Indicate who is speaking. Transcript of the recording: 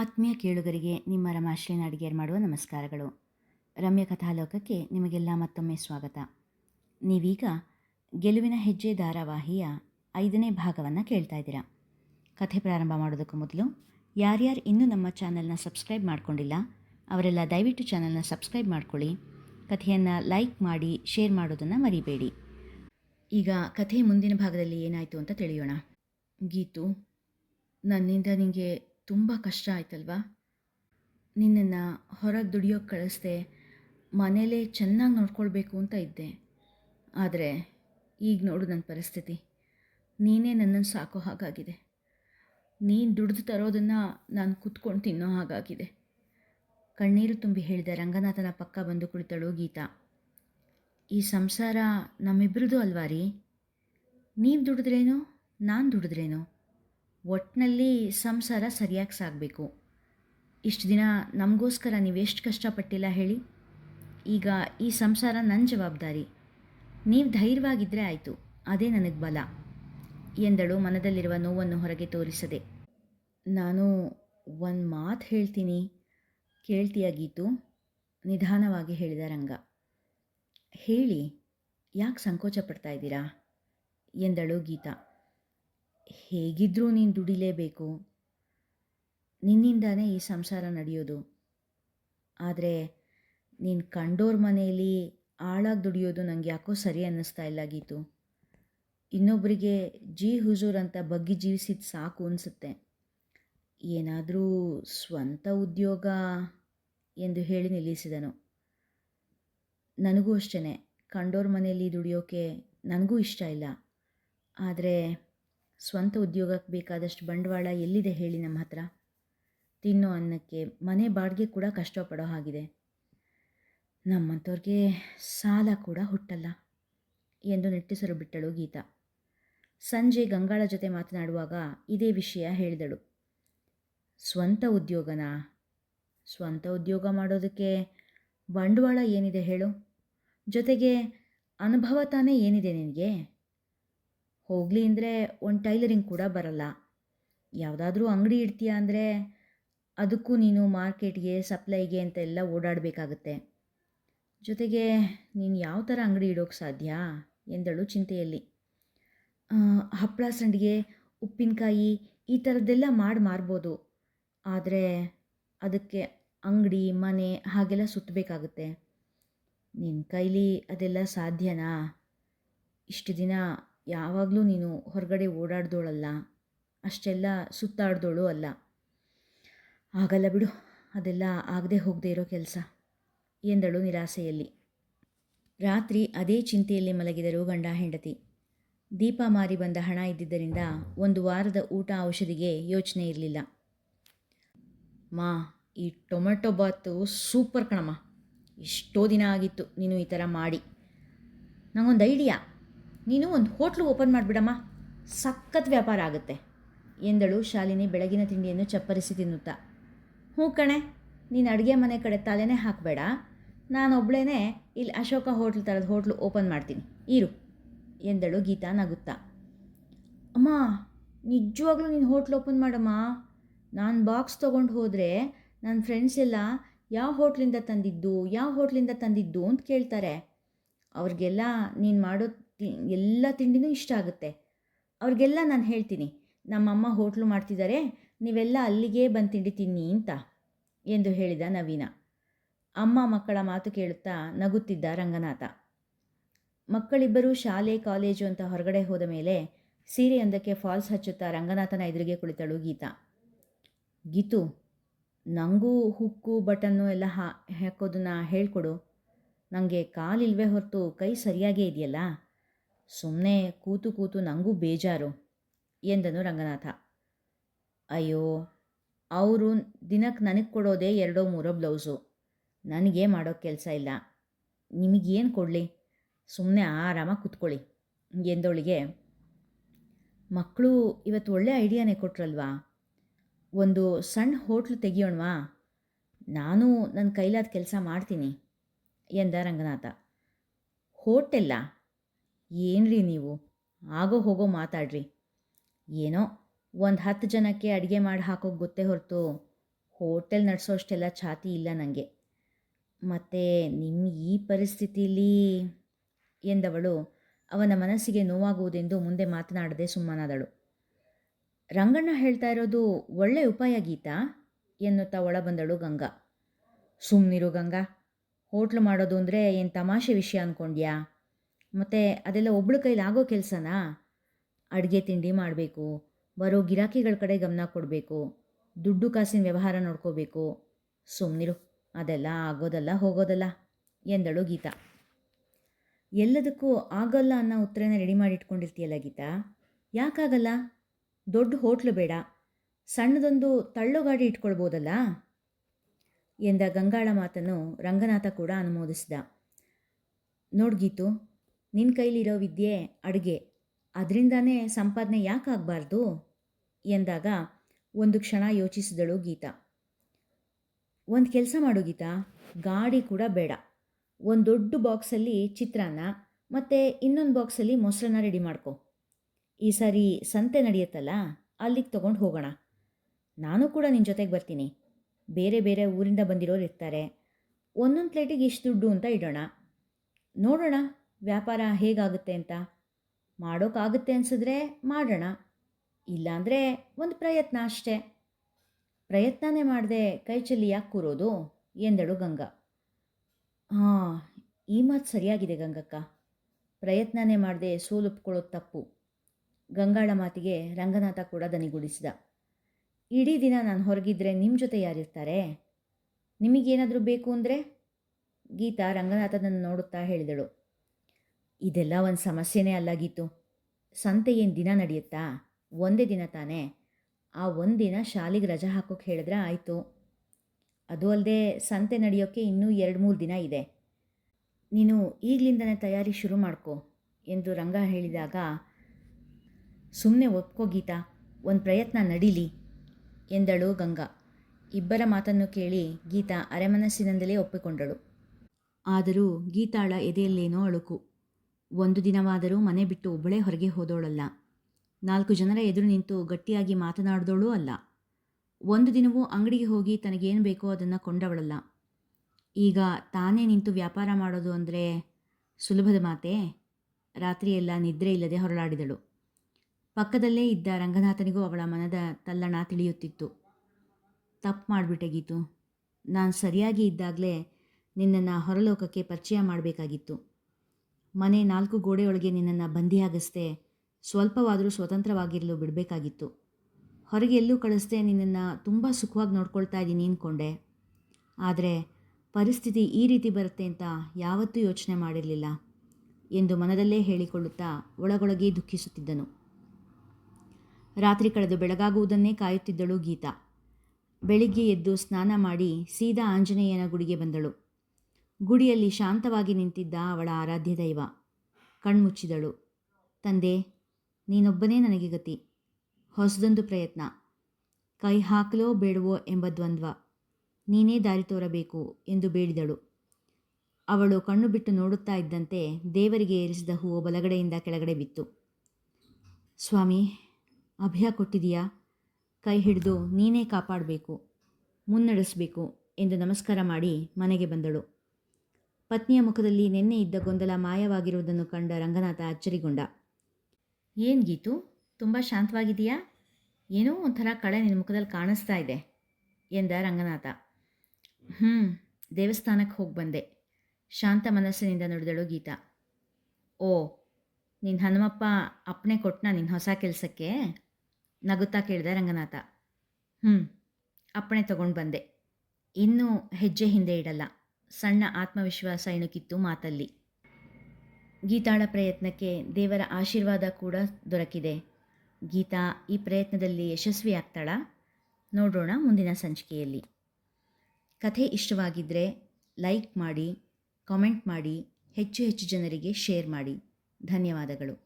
Speaker 1: ಆತ್ಮೀಯ ಕೇಳುಗರಿಗೆ ನಿಮ್ಮ ರಮಾಶ್ರೀನ ಅಡಿಗೆಯರು ಮಾಡುವ ನಮಸ್ಕಾರಗಳು. ರಮ್ಯ ಕಥಾಲೋಕಕ್ಕೆ ನಿಮಗೆಲ್ಲ ಮತ್ತೊಮ್ಮೆ ಸ್ವಾಗತ. ನೀವೀಗ ಗೆಲುವಿನ ಹೆಜ್ಜೆ ಧಾರಾವಾಹಿಯ ಐದನೇ ಭಾಗವನ್ನು ಕೇಳ್ತಾ ಇದ್ದೀರಾ. ಕಥೆ ಪ್ರಾರಂಭ ಮಾಡೋದಕ್ಕೂ ಮೊದಲು ಯಾರ್ಯಾರು ಇನ್ನೂ ನಮ್ಮ ಚಾನಲ್ನ ಸಬ್ಸ್ಕ್ರೈಬ್ ಮಾಡಿಕೊಂಡಿಲ್ಲ, ಅವರೆಲ್ಲ ದಯವಿಟ್ಟು ಚಾನಲ್ನ ಸಬ್ಸ್ಕ್ರೈಬ್ ಮಾಡ್ಕೊಳ್ಳಿ. ಕಥೆಯನ್ನು ಲೈಕ್ ಮಾಡಿ, ಶೇರ್ ಮಾಡೋದನ್ನು ಮರಿಬೇಡಿ. ಈಗ ಕಥೆ ಮುಂದಿನ ಭಾಗದಲ್ಲಿ ಏನಾಯಿತು ಅಂತ ತಿಳಿಯೋಣ. ಗೀತು, ನನ್ನಿಂದ ನಿನಗೆ ತುಂಬ ಕಷ್ಟ ಆಯ್ತಲ್ವಾ? ನಿನ್ನನ್ನು ಹೊರಗೆ ದುಡಿಯೋಕ್ಕೆ ಕಳಿಸ್ದೆ, ಮನೇಲೇ ಚೆನ್ನಾಗಿ ನೋಡ್ಕೊಳ್ಬೇಕು ಅಂತ ಇದ್ದೆ. ಆದರೆ ಈಗ ನೋಡು ನನ್ನ ಪರಿಸ್ಥಿತಿ. ನೀನೇ ನನ್ನನ್ನು ಸಾಕೋ ಹಾಗಾಗಿದೆ. ನೀನು ದುಡಿದು ತರೋದನ್ನು ನಾನು ಕುತ್ಕೊಂಡು ತಿನ್ನೋ ಹಾಗಾಗಿದೆ. ಕಣ್ಣೀರು ತುಂಬಿ ಹೇಳಿದೆ, ರಂಗನಾಥನ ಪಕ್ಕ ಬಂದು ಕುಳಿತಳು ಗೀತಾ. ಈ ಸಂಸಾರ ನಮ್ಮಿಬ್ಬರದು ಅಲ್ವಾ ರೀ? ನೀವು ದುಡಿದ್ರೇನು, ನಾನು ದುಡಿದ್ರೇನು? ಒಟ್ಟಿನಲ್ಲಿ ಸಂಸಾರ ಸರಿಯಾಗಿ ಸಾಗಬೇಕು. ಇಷ್ಟು ದಿನ ನಮಗೋಸ್ಕರ ನೀವೆಷ್ಟು ಕಷ್ಟಪಟ್ಟಿಲ್ಲ ಹೇಳಿ. ಈಗ ಈ ಸಂಸಾರ ನನ್ನ ಜವಾಬ್ದಾರಿ. ನೀವು ಧೈರ್ಯವಾಗಿದ್ದರೆ ಆಯಿತು, ಅದೇ ನನಗೆ ಬಲ, ಎಂದಳು ಮನದಲ್ಲಿರುವ ನೋವನ್ನು ಹೊರಗೆ ತೋರಿಸದೆ. ನಾನು ಒಂದು ಮಾತು ಹೇಳ್ತೀನಿ, ಕೇಳ್ತೀಯ ಗೀತು? ನಿಧಾನವಾಗಿ ಹೇಳಿದ ರಂಗ. ಹೇಳಿ, ಯಾಕೆ ಸಂಕೋಚ ಪಡ್ತಾ ಇದ್ದೀರಾ? ಎಂದಳು ಗೀತಾ. ಹೇಗಿದ್ರೂ ನೀನು ದುಡಿಲೇಬೇಕು. ನಿನ್ನಿಂದಾನೇ ಈ ಸಂಸಾರ ನಡೆಯೋದು. ಆದರೆ ನೀನು ಕಂಡೋರ್ ಮನೆಯಲ್ಲಿ ಆಳಾಗಿ ದುಡಿಯೋದು ನನಗೆ ಯಾಕೋ ಸರಿ ಅನ್ನಿಸ್ತಾ ಇಲ್ಲ ಗೀತು. ಇನ್ನೊಬ್ಬರಿಗೆ ಜಿ ಹುಜೂರ್ ಅಂತ ಬಗ್ಗಿ ಜೀವಿಸಿದ ಸಾಕು ಅನಿಸುತ್ತೆ. ಏನಾದರೂ ಸ್ವಂತ ಉದ್ಯೋಗ ಎಂದು ಹೇಳಿ ನಿಲ್ಲಿಸಿದನು. ನನಗೂ ಅಷ್ಟೇ ಕಂಡೋರ್ ಮನೆಯಲ್ಲಿ ದುಡಿಯೋಕೆ ನನಗೂ ಇಷ್ಟ ಇಲ್ಲ. ಆದರೆ ಸ್ವಂತ ಉದ್ಯೋಗಕ್ಕೆ ಬೇಕಾದಷ್ಟು ಬಂಡವಾಳ ಎಲ್ಲಿದೆ ಹೇಳಿ ನಮ್ಮ ಹತ್ರ? ತಿನ್ನೋ ಅನ್ನಕ್ಕೆ ಮನೆ ಬಾಡಿಗೆ ಕೂಡ ಕಷ್ಟಪಡೋ ಹಾಗಿದೆ. ನಮ್ಮಂಥವ್ರಿಗೆ ಸಾಲ ಕೂಡ ಹುಟ್ಟಲ್ಲ ಎಂದು ನೆಟ್ಟಿಸಲು ಬಿಟ್ಟಳು ಗೀತಾ. ಸಂಜೆ ಗಂಗಾಳ ಜೊತೆ ಮಾತನಾಡುವಾಗ ಇದೇ ವಿಷಯ ಹೇಳಿದಳು. ಸ್ವಂತ ಉದ್ಯೋಗನಾ? ಸ್ವಂತ ಉದ್ಯೋಗ ಮಾಡೋದಕ್ಕೆ ಬಂಡವಾಳ ಏನಿದೆ ಹೇಳು? ಜೊತೆಗೆ ಅನುಭವ ತಾನೇ ಏನಿದೆ ನಿನಗೆ? ಹೋಗಲಿ ಅಂದರೆ ಒಂದು ಟೈಲರಿಂಗ್ ಕೂಡ ಬರಲ್ಲ. ಯಾವುದಾದ್ರೂ ಅಂಗಡಿ ಇಡ್ತೀಯ ಅಂದರೆ ಅದಕ್ಕೂ ನೀನು ಮಾರ್ಕೆಟ್ಗೆ, ಸಪ್ಲೈಗೆ ಅಂತ ಎಲ್ಲ ಓಡಾಡಬೇಕಾಗತ್ತೆ. ಜೊತೆಗೆ ನೀನು ಯಾವ ಥರ ಅಂಗಡಿ ಇಡೋಕ್ಕೆ ಸಾಧ್ಯ? ಎಂದಳು ಚಿಂತೆಯಲ್ಲಿ. ಹಪ್ಪಳ ಸಂಡಿಗೆ, ಉಪ್ಪಿನಕಾಯಿ ಈ ಥರದ್ದೆಲ್ಲ ಮಾಡಿ ಮಾರ್ಬೋದು. ಆದರೆ ಅದಕ್ಕೆ ಅಂಗಡಿ, ಮನೆ ಹಾಗೆಲ್ಲ ಸುತ್ತಬೇಕಾಗುತ್ತೆ ನಿನ್ನ ಕೈಲಿ ಅದೆಲ್ಲ ಸಾಧ್ಯನಾ? ಇಷ್ಟು ದಿನ ಯಾವಾಗಲೂ ನೀನು ಹೊರಗಡೆ ಓಡಾಡ್ದೋಳಲ್ಲ, ಅಷ್ಟೆಲ್ಲ ಸುತ್ತಾಡ್ದೋಳು ಅಲ್ಲ. ಆಗಲ್ಲ ಬಿಡು, ಅದೆಲ್ಲ ಆಗದೆ ಹೋಗದೆ ಇರೋ ಕೆಲಸ, ಎಂದಳು ನಿರಾಸೆಯಲ್ಲಿ. ರಾತ್ರಿ ಅದೇ ಚಿಂತೆಯಲ್ಲಿ ಮಲಗಿದರು ಗಂಡ ಹೆಂಡತಿ. ದೀಪ ಮಾರಿ ಬಂದ ಹಣ ಇದ್ದಿದ್ದರಿಂದ ಒಂದು ವಾರದ ಊಟ ಔಷಧಿಗೆ ಯೋಚನೆ ಇರಲಿಲ್ಲ. ಮಾ, ಈ ಟೊಮೆಟೊ ಬಾತು ಸೂಪರ್ ಕಣಮ್ಮ. ಎಷ್ಟೋ ದಿನ ಆಗಿತ್ತು ನೀನು ಈ ಥರ ಮಾಡಿ. ನನಗೊಂದು ಐಡಿಯಾ. ನೀನು ಒಂದು ಹೋಟ್ಲು ಓಪನ್ ಮಾಡಿಬಿಡಮ್ಮ. ಸಖತ್ ವ್ಯಾಪಾರ ಆಗುತ್ತೆ. ಎಂದಳು ಶಾಲಿನಿ ಬೆಳಗಿನ ತಿಂಡಿಯನ್ನು ಚಪ್ಪರಿಸಿ ತಿನ್ನುತ್ತಾ. ಹ್ಞೂ ಕಣೆ, ನೀನು ಅಡುಗೆ ಮನೆ ಕಡೆ ತಲೆನೇ ಹಾಕಬೇಡ. ನಾನೊಬ್ಳೇ ಇಲ್ಲಿ ಅಶೋಕ ಹೋಟ್ಲ್ ಥರದ ಹೋಟ್ಲು ಓಪನ್ ಮಾಡ್ತೀನಿ. ಇರು ಎಂದಳು ಗೀತಾ ನಗುತ್ತಾ. ಅಮ್ಮ, ನಿಜವಾಗ್ಲೂ ನೀನು ಹೋಟ್ಲ್ ಓಪನ್ ಮಾಡಮ್ಮ. ನಾನು ಬಾಕ್ಸ್ ತೊಗೊಂಡು ಹೋದರೆ ನನ್ನ ಫ್ರೆಂಡ್ಸ್ ಎಲ್ಲ ಯಾವ ಹೋಟ್ಲಿಂದ ತಂದಿದ್ದು, ಯಾವ ಹೋಟ್ಲಿಂದ ತಂದಿದ್ದು ಅಂತ ಕೇಳ್ತಾರೆ. ಅವ್ರಿಗೆಲ್ಲ ನೀನು ಮಾಡೋ ಎಲ್ಲ ತಿಂಡಿನೂ ಇಷ್ಟ ಆಗುತ್ತೆ. ಅವ್ರಿಗೆಲ್ಲ ನಾನು ಹೇಳ್ತೀನಿ, ನಮ್ಮಮ್ಮ ಹೋಟ್ಲು ಮಾಡ್ತಿದ್ದಾರೆ ನೀವೆಲ್ಲ ಅಲ್ಲಿಗೆ ಬಂದು ತಿಂಡಿ ತಿನ್ನಿ ಅಂತ ಎಂದು ಹೇಳಿದ ನವೀನ. ಅಮ್ಮ ಮಕ್ಕಳ ಮಾತು ಕೇಳುತ್ತಾ ನಗುತ್ತಿದ್ದ ರಂಗನಾಥ. ಮಕ್ಕಳಿಬ್ಬರು ಶಾಲೆ, ಕಾಲೇಜು ಅಂತ ಹೊರಗಡೆ ಹೋದ ಮೇಲೆ ಸೀರೆಯೊಂದಕ್ಕೆ ಫಾಲ್ಸ್ ಹಚ್ಚುತ್ತಾ ರಂಗನಾಥನ ಎದುರಿಗೆ ಕುಳಿತಳು ಗೀತಾ. ಗೀತು ನನಗೂ ಹುಕ್ಕು, ಬಟನ್ನು ಎಲ್ಲ ಹಾ, ಹಾಕೋದನ್ನ ಹೇಳ್ಕೊಡು. ನನಗೆ ಕಾಲಿಲ್ವೇ ಹೊರತು ಕೈ ಸರಿಯಾಗೇ ಇದೆಯಲ್ಲ? ಸುಮ್ಮನೆ ಕೂತು ಕೂತು ನನಗೂ ಬೇಜಾರು ಎಂದನು ರಂಗನಾಥ. ಅಯ್ಯೋ, ಅವರು ದಿನಕ್ಕೆ ನನಗೆ ಕೊಡೋದೇ ಎರಡೋ ಮೂರೋ ಬ್ಲೌಸು. ನನಗೆ ಮಾಡೋ ಕೆಲಸ ಇಲ್ಲ. ನಿಮಗೇನು ಕೊಡಲಿ? ಸುಮ್ಮನೆ ಆರಾಮಾಗಿ ಕೂತ್ಕೊಳ್ಳಿ ಎಂದವಳಿಗೆ ಮಕ್ಕಳು ಇವತ್ತು ಒಳ್ಳೆ ಐಡಿಯಾನೇ ಕೊಟ್ರಲ್ವಾ? ಒಂದು ಸಣ್ಣ ಹೋಟ್ಲು ತೆಗಿಯೋಣವಾ? ನಾನು ನನ್ನ ಕೈಲಾದ ಕೆಲಸ ಮಾಡ್ತೀನಿ ಎಂದ ರಂಗನಾಥ. ಹೋಟೆಲ್ಲ? ಏನ್ರಿ ನೀವು? ಆಗೋ ಹೋಗೋ ಮಾತಾಡ್ರಿ. ಏನೋ ಒಂದು ಹತ್ತು ಜನಕ್ಕೆ ಅಡುಗೆ ಮಾಡಿ ಹಾಕೋಕೆ ಗೊತ್ತೇ ಹೊರತು ಹೋಟೆಲ್ ನಡೆಸೋಷ್ಟೆಲ್ಲ ಛಾತಿ ಇಲ್ಲ ನನಗೆ ಮತ್ತು ನಿಮ್ಮ ಈ ಪರಿಸ್ಥಿತಿಲಿ ಎಂದವಳು ಅವನ ಮನಸ್ಸಿಗೆ ನೋವಾಗುವುದೆಂದು ಮುಂದೆ ಮಾತನಾಡದೆ ಸುಮ್ಮನಾದಳು. ರಂಗಣ್ಣ ಹೇಳ್ತಾ ಇರೋದು ಒಳ್ಳೆ ಉಪಾಯ ಗೀತಾ? ಎನ್ನುತ್ತಾ ಒಳ ಬಂದಳು ಗಂಗಾ. ಸುಮ್ಮನಿರು ಗಂಗಾ. ಹೋಟ್ಲು ಮಾಡೋದು ಅಂದರೆ ಏನು ತಮಾಷೆ ವಿಷಯ ಅಂದ್ಕೊಂಡ್ಯಾ ಮತ್ತು ಅದೆಲ್ಲ ಒಬ್ಳ ಕೈಲಿ ಆಗೋ ಕೆಲಸನಾ? ಅಡುಗೆ ತಿಂಡಿ ಮಾಡಬೇಕು, ಬರೋ ಗಿರಾಕಿಗಳ ಕಡೆ ಗಮನ ಕೊಡಬೇಕು, ದುಡ್ಡು ಕಾಸಿನ ವ್ಯವಹಾರ ನೋಡ್ಕೋಬೇಕು. ಸುಮ್ಮನಿರು ಅದೆಲ್ಲ ಆಗೋದಲ್ಲ ಹೋಗೋದಲ್ಲ, ಎಂದಳು ಗೀತಾ. ಎಲ್ಲದಕ್ಕೂ ಆಗಲ್ಲ ಅನ್ನೋ ಉತ್ತರನ ರೆಡಿ ಮಾಡಿ ಇಟ್ಕೊಂಡಿರ್ತೀಯಲ್ಲ ಗೀತಾ? ಯಾಕಾಗಲ್ಲ? ದೊಡ್ಡ ಹೋಟ್ಲು ಬೇಡ, ಸಣ್ಣದೊಂದು ತಳ್ಳೋ ಗಾಡಿ ಇಟ್ಕೊಳ್ಬೋದಲ್ಲ? ಎಂದ ಗಂಗಾಳ ಮಾತನ್ನು ರಂಗನಾಥ ಕೂಡ ಅನುಮೋದಿಸಿದ. ನೋಡ್ ಗೀತು ನಿನ್ನ ಕೈಲಿರೋ ವಿದ್ಯೆ, ಅಡುಗೆ, ಅದರಿಂದಾನೇ ಸಂಪಾದನೆ ಯಾಕಾಗಬಾರ್ದು ಎಂದಾಗ ಒಂದು ಕ್ಷಣ ಯೋಚಿಸಿದಳು ಗೀತಾ. ಒಂದು ಕೆಲಸ ಮಾಡು ಗೀತಾ. ಗಾಡಿ ಕೂಡ ಬೇಡ. ಒಂದು ದೊಡ್ಡ ಬಾಕ್ಸಲ್ಲಿ ಚಿತ್ರಾನ್ನ ಮತ್ತು ಇನ್ನೊಂದು ಬಾಕ್ಸಲ್ಲಿ ಮೊಸರನ್ನ ರೆಡಿ ಮಾಡ್ಕೊ. ಈ ಸಾರಿ ಸಂತೆ ನಡೆಯುತ್ತಲ್ಲ, ಅಲ್ಲಿಗೆ ತೊಗೊಂಡು ಹೋಗೋಣ. ನಾನು ಕೂಡ ನಿನ್ನ ಜೊತೆಗೆ ಬರ್ತೀನಿ. ಬೇರೆ ಬೇರೆ ಊರಿಂದ ಬಂದಿರೋರು ಇರ್ತಾರೆ. ಒಂದೊಂದು ಪ್ಲೇಟಿಗೆ ಇಷ್ಟು ದುಡ್ಡು ಅಂತ ಇಡೋಣ. ನೋಡೋಣ. ವ್ಯಾಪಾರ ಹೇಗಾಗುತ್ತೆ ಅಂತ? ಮಾಡೋಕ್ಕಾಗುತ್ತೆ ಅನಿಸಿದ್ರೆ ಮಾಡೋಣ. ಇಲ್ಲಾಂದರೆ ಒಂದು ಪ್ರಯತ್ನ ಅಷ್ಟೇ. ಪ್ರಯತ್ನನೇ ಮಾಡದೆ ಕೈ ಚೆಲ್ಲಿ ಯಾಕೆ ಕೂರೋದು? ಎಂದಳು ಗಂಗಾ. ಹಾಂ, ಈ ಮಾತು ಸರಿಯಾಗಿದೆ ಗಂಗಕ್ಕ. ಪ್ರಯತ್ನನೇ ಮಾಡದೆ ಸೋಲುಪ್ಕೊಳ್ಳೋದು ತಪ್ಪು. ಗಂಗಾಳ ಮಾತಿಗೆ ರಂಗನಾಥ ಕೂಡ ದನಿಗೂಡಿಸಿದ. ಇಡೀ ದಿನ ನಾನು ಹೊರಗಿದ್ರೆ ನಿಮ್ಮ ಜೊತೆ ಯಾರಿರ್ತಾರೆ? ನಿಮಗೇನಾದರೂ ಬೇಕು ಅಂದರೆ? ಗೀತಾ ರಂಗನಾಥನನ್ನು ನೋಡುತ್ತಾ ಹೇಳಿದಳು. ಇದೆಲ್ಲ ಒಂದು ಸಮಸ್ಯೆನೇ ಅಲ್ಲಾಗಿತ್ತು ಗೀತು. ಸಂತೆ ಏನು ದಿನ ನಡೆಯುತ್ತಾ? ಒಂದೇ ದಿನ ತಾನೇ? ಆ ಒಂದಿನ ಶಾಲೆಗೆ ರಜಾ ಹಾಕೋಕೆ ಹೇಳಿದ್ರೆ ಆಯಿತು. ಅದು ಅಲ್ಲದೆ ಸಂತೆ ನಡೆಯೋಕ್ಕೆ ಇನ್ನೂ ಎರಡು ಮೂರು ದಿನ ಇದೆ. ನೀನು ಈಗಲಿಂದನೇ ತಯಾರಿ ಶುರು ಮಾಡ್ಕೊ ಎಂದು ರಂಗ ಹೇಳಿದಾಗ ಸುಮ್ಮನೆ ಒಪ್ಕೋ ಗೀತಾ, ಒಂದು ಪ್ರಯತ್ನ ನಡೀಲಿ ಎಂದಳು ಗಂಗಾ. ಇಬ್ಬರ ಮಾತನ್ನು ಕೇಳಿ ಗೀತಾ ಅರೆಮನಸ್ಸಿನಿಂದಲೇ ಒಪ್ಪಿಕೊಂಡಳು. ಆದರೂ ಗೀತಾಳ ಎದೆಯಲ್ಲೇನೋ ಅಳುಕು. ಒಂದು ದಿನವಾದರೂ ಮನೆ ಬಿಟ್ಟು ಒಬ್ಬಳೇ ಹೊರಗೆ ಹೋದೋಳಲ್ಲ. ನಾಲ್ಕು ಜನರ ಎದುರು ನಿಂತು ಗಟ್ಟಿಯಾಗಿ ಮಾತನಾಡಿದೋಳೂ ಅಲ್ಲ. ಒಂದು ದಿನವೂ ಅಂಗಡಿಗೆ ಹೋಗಿ ತನಗೇನು ಬೇಕೋ ಅದನ್ನು ಕೊಂಡವಳಲ್ಲ. ಈಗ ತಾನೇ ನಿಂತು ವ್ಯಾಪಾರ ಮಾಡೋದು ಅಂದರೆ ಸುಲಭದ ಮಾತೇ? ರಾತ್ರಿಯೆಲ್ಲ ನಿದ್ರೆ ಇಲ್ಲದೆ ಹೊರಳಾಡಿದಳು. ಪಕ್ಕದಲ್ಲೇ ಇದ್ದ ರಂಗನಾಥನಿಗೂ ಅವಳ ಮನದ ತಲ್ಲಣ ತಿಳಿಯುತ್ತಿತ್ತು. ತಪ್ಪು ಮಾಡಿಬಿಟ್ಟೆ ಗೀತು. ನಾನು ಸರಿಯಾಗಿ ಇದ್ದಾಗಲೇ ನಿನ್ನನ್ನು ಹೊರಲೋಕಕ್ಕೆ ಪರಿಚಯ ಮಾಡಬೇಕಾಗಿತ್ತು. ಮನೆ ನಾಲ್ಕು ಗೋಡೆಯೊಳಗೆ ನಿನ್ನನ್ನು ಬಂದಿಯಾಗಿಸ್ದೆ, ಸ್ವಲ್ಪವಾದರೂ ಸ್ವತಂತ್ರವಾಗಿರಲು ಬಿಡಬೇಕಾಗಿತ್ತು. ಹೊರಗೆ ಎಲ್ಲೂ ಕಳಿಸ್ದೆ, ನಿನ್ನನ್ನು ತುಂಬ ಸುಖವಾಗಿ ನೋಡ್ಕೊಳ್ತಾ ಇದ್ದೀನಿ ಅಂದ್ಕೊಂಡೆ ಆದರೆ ಪರಿಸ್ಥಿತಿ ಈ ರೀತಿ ಬರುತ್ತೆ ಅಂತ ಯಾವತ್ತೂ ಯೋಚನೆ ಮಾಡಿರಲಿಲ್ಲ ಎಂದು ಮನದಲ್ಲೇ ಹೇಳಿಕೊಳ್ಳುತ್ತಾ ಒಳಗೊಳಗೇ ದುಃಖಿಸುತ್ತಿದ್ದನು. ರಾತ್ರಿ ಕಳೆದು ಬೆಳಗಾಗುವುದನ್ನೇ ಕಾಯುತ್ತಿದ್ದಳು ಗೀತಾ. ಬೆಳಿಗ್ಗೆ ಎದ್ದು ಸ್ನಾನ ಮಾಡಿ ಸೀದಾ ಆಂಜನೇಯನ ಗುಡಿಗೆ ಬಂದಳು. ಗುಡಿಯಲ್ಲಿ ಶಾಂತವಾಗಿ ನಿಂತಿದ್ದ ಅವಳ ಆರಾಧ್ಯ ದೈವ. ಕಣ್ಮುಚ್ಚಿದಳು. ತಂದೆ, ನೀನೊಬ್ಬನೇ ನನಗೆ ಗತಿ. ಹೊಸದೊಂದು ಪ್ರಯತ್ನ. ಕೈ ಹಾಕಲೋ ಬೇಡವೋ ಎಂಬ ದ್ವಂದ್ವ. ನೀನೇ ದಾರಿ ತೋರಬೇಕು ಎಂದು ಬೇಡಿದಳು. ಅವಳು ಕಣ್ಣು ಬಿಟ್ಟು ನೋಡುತ್ತಾ ಇದ್ದಂತೆ ದೇವರಿಗೆ ಏರಿಸಿದ ಹೂವು ಬಲಗಡೆಯಿಂದ ಕೆಳಗಡೆ ಬಿತ್ತು. ಸ್ವಾಮಿ, ಅಭಯ ಕೊಟ್ಟಿದೀಯಾ? ಕೈ ಹಿಡಿದು, ನೀನೇ ಕಾಪಾಡಬೇಕು, ಮುನ್ನಡೆಸಬೇಕು ಎಂದು ನಮಸ್ಕಾರ ಮಾಡಿ ಮನೆಗೆ ಬಂದಳು. ಪತ್ನಿಯ ಮುಖದಲ್ಲಿ ನಿನ್ನೆ ಇದ್ದ ಗೊಂದಲ ಮಾಯವಾಗಿರುವುದನ್ನು ಕಂಡ ರಂಗನಾಥ ಅಚ್ಚರಿಗೊಂಡ. ಏನು ಗೀತು? ತುಂಬ ಶಾಂತವಾಗಿದೆಯಾ ಏನೋ ಒಂಥರ ಕಳೆ ನಿನ್ನ ಮುಖದಲ್ಲಿ ಕಾಣಿಸ್ತಾ ಇದೆ ಎಂದ ರಂಗನಾಥ. ಹ್ಞೂ ದೇವಸ್ಥಾನಕ್ಕೆ ಹೋಗಿ ಬಂದೆ. ಶಾಂತ ಮನಸ್ಸಿನಿಂದ ನುಡಿದಳು ಗೀತಾ. ಓ ನಿನ್ನ ಹನುಮಪ್ಪ ಅಪ್ಪಣೆ ಕೊಟ್ಟನ ನಿನ್ನ ಹೊಸ ಕೆಲಸಕ್ಕೆ? ನಗುತ್ತಾ ಕೇಳಿದ ರಂಗನಾಥ. ಹ್ಞೂ ಅಪ್ಪಣೆ ತಗೊಂಡು ಬಂದೆ. ಇನ್ನೂ ಹೆಜ್ಜೆ ಹಿಂದೆ ಇಡಲ್ಲ. ಸಣ್ಣ ಆತ್ಮವಿಶ್ವಾಸ ಇಣುಕಿತ್ತು ಮಾತಲ್ಲಿ. ಗೀತಾಳ ಪ್ರಯತ್ನಕ್ಕೆ ದೇವರ ಆಶೀರ್ವಾದ ಕೂಡ ದೊರಕಿದೆ. ಗೀತಾ ಈ ಪ್ರಯತ್ನದಲ್ಲಿ ಯಶಸ್ವಿಯಾಗ್ತಾಳಾ ನೋಡೋಣ ಮುಂದಿನ ಸಂಚಿಕೆಯಲ್ಲಿ. ಕಥೆ ಇಷ್ಟವಾಗಿದ್ದರೆ ಲೈಕ್ ಮಾಡಿ, ಕಾಮೆಂಟ್ ಮಾಡಿ, ಹೆಚ್ಚು ಹೆಚ್ಚು ಜನರಿಗೆ ಶೇರ್ ಮಾಡಿ. ಧನ್ಯವಾದಗಳು.